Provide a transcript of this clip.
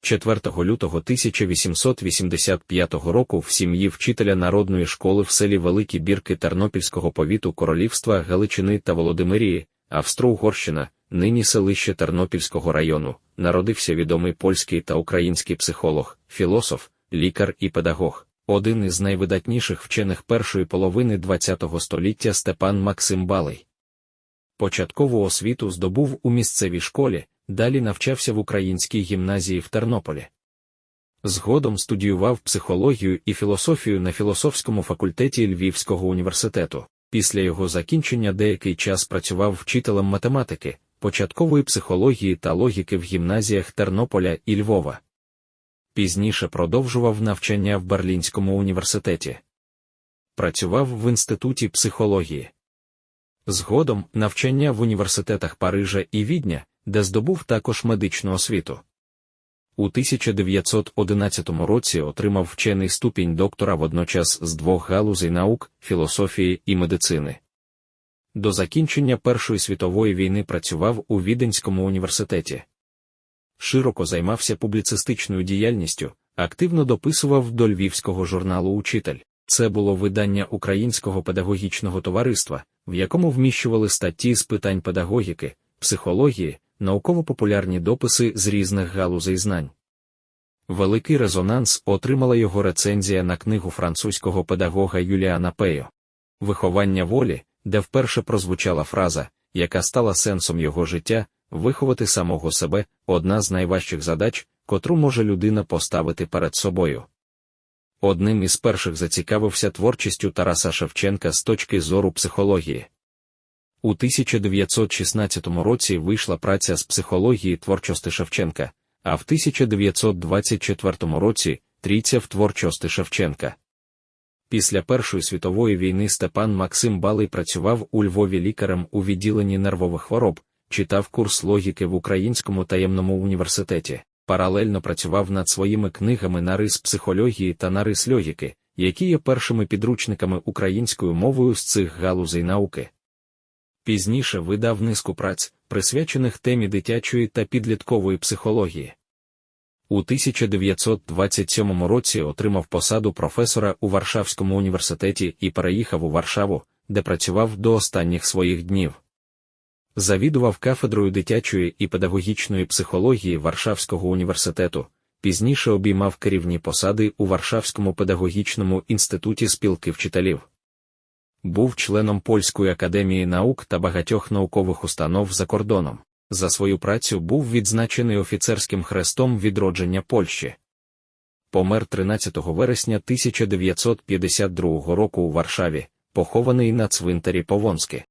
4 лютого 1885 року в сім'ї вчителя народної школи в селі Великі Бірки Тернопільського повіту Королівства Галичини та Володимирії, Австро-Угорщина, нині селище Тернопільського району, народився відомий польський та український психолог, філософ, лікар і педагог, один із найвидатніших вчених першої половини ХХ століття Степан Максим Балий. Початкову освіту здобув у місцевій школі, далі навчався в українській гімназії в Тернополі. Згодом студіював психологію і філософію на філософському факультеті Львівського університету. Після його закінчення деякий час працював вчителем математики, початкової психології та логіки в гімназіях Тернополя і Львова. Пізніше продовжував навчання в Берлінському університеті. Працював в інституті психології. Згодом навчання в університетах Парижа і Відня, де здобув також медичну освіту. У 1911 році отримав вчений ступінь доктора водночас з двох галузей наук, філософії і медицини. До закінчення Першої світової війни працював у Віденському університеті. Широко займався публіцистичною діяльністю, активно дописував до львівського журналу Учитель. Це було видання Українського педагогічного товариства, в якому вміщували статті з питань педагогіки, психології, науково-популярні дописи з різних галузей знань. Великий резонанс отримала його рецензія на книгу французького педагога Юліана Пейо Виховання волі, де вперше прозвучала фраза, яка стала сенсом його життя, виховати самого себе одна з найважчих задач, котру може людина поставити перед собою. Одним із перших зацікавився творчістю Тараса Шевченка з точки зору психології. У 1916 році вийшла праця з психології творчості Шевченка, а в 1924 році трійця в творчості Шевченка. Після Першої світової війни Степан Максим Балий працював у Львові лікарем у відділенні нервових хвороб, читав курс логіки в Українському таємному університеті, паралельно працював над своїми книгами на рис психології та на рис логіки, які є першими підручниками українською мовою з цих галузей науки. Пізніше видав низку праць, присвячених темі дитячої та підліткової психології. У 1927 році отримав посаду професора у Варшавському університеті і переїхав у Варшаву, де працював до останніх своїх днів. Завідував кафедрою дитячої і педагогічної психології Варшавського університету, пізніше обіймав керівні посади у Варшавському педагогічному інституті спілки вчителів. Був членом Польської академії наук та багатьох наукових установ за кордоном. За свою працю був відзначений офіцерським хрестом відродження Польщі. Помер 13 вересня 1952 року у Варшаві, похований на цвинтарі Повонське.